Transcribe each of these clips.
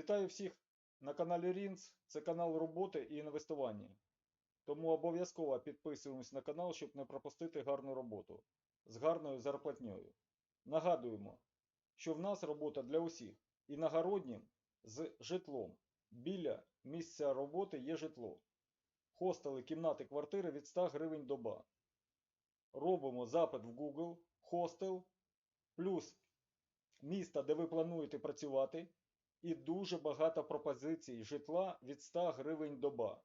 Вітаю всіх на каналі Рінц. Це канал роботи і інвестування. Тому обов'язково підписуємось на канал, щоб не пропустити гарну роботу з гарною зарплатньою. Нагадуємо, що в нас робота для усіх і нагороднім з житлом. Біля місця роботи є житло. Хостели, кімнати, квартири від 100 гривень доба. Робимо запит в Google, хостел, плюс місто, де ви плануєте працювати, і дуже багато пропозицій житла від 100 гривень доба.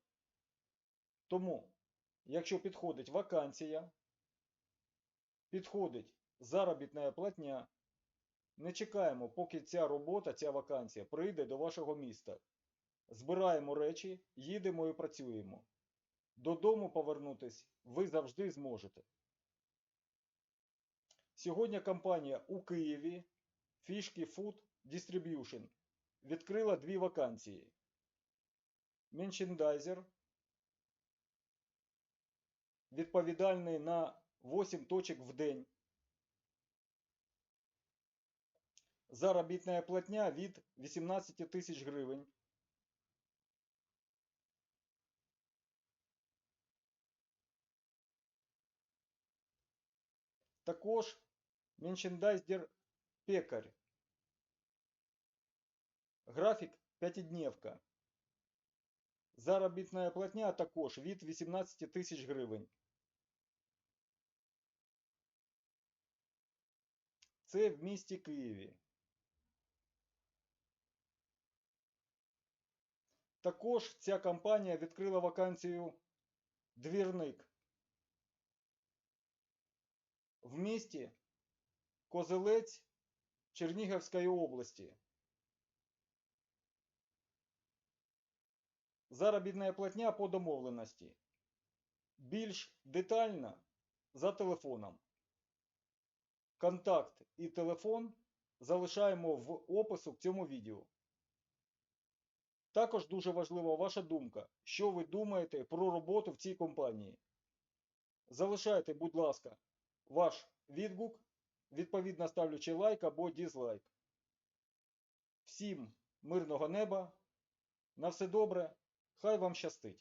Тому, якщо підходить вакансія, підходить заробітна платня, не чекаємо, поки ця робота, ця вакансія прийде до вашого міста. Збираємо речі, їдемо і працюємо. Додому повернутись ви завжди зможете. Сьогодні компанія у Києві Fishki Food Distribution відкрила дві вакансії. Меншендайзер, відповідальний на 8 точок в день. Заробітна платня від 18 тисяч гривень. Також меншендайзер пекар. Графік п'ятидневка. Заробітна платня також від 18 тисяч гривень. Це в місті Києві. Також ця компанія відкрила вакансію двірник в місті Козелець Чернігівської області. Заробітна платня по домовленості. Більш детально за телефоном. Контакт і телефон залишаємо в опису к цьому відео. Також дуже важлива ваша думка, що ви думаєте про роботу в цій компанії. Залишайте, будь ласка, ваш відгук, відповідно ставлячи лайк або дізлайк. Всім мирного неба, на все добре, хай вам щастить!